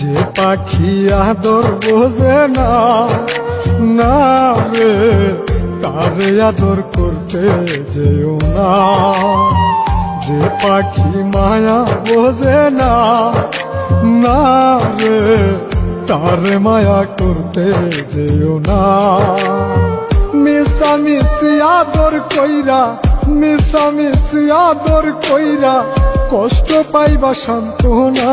যে পাখি আদর বোঝে না না রে তারে আদর করতে যেও না। যে পাখি মায়া বোঝে না না রে তারে মায়া করতে যেও না। মিশা আদর কইরা মিশা মিশি আদর কইরা, কষ্ট পাইবা সান্ত্বনা।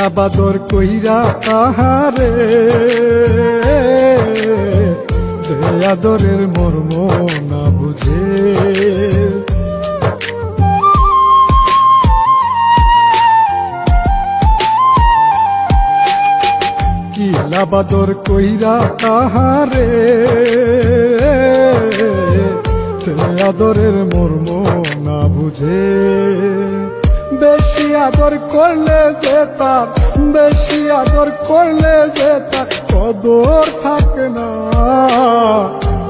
কি বাদর কইরা তাহারে। যে আদরের মর্ম না বুঝে। কি বাদর কইরা তাহারে। যে আদরের মর্ম না বুঝে। বেশি আদর করলে যে তার বেশি আদর করলে যে তার কদর থাকে না।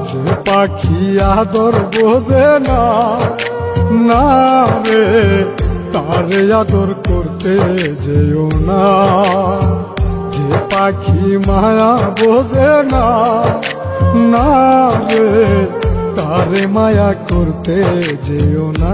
যে পাখি আদর বোঝে না না রে, তারে আদর করতে যেও না। যে পাখি মায়া বোঝে না না রে, তারে মায়া করতে যেও না।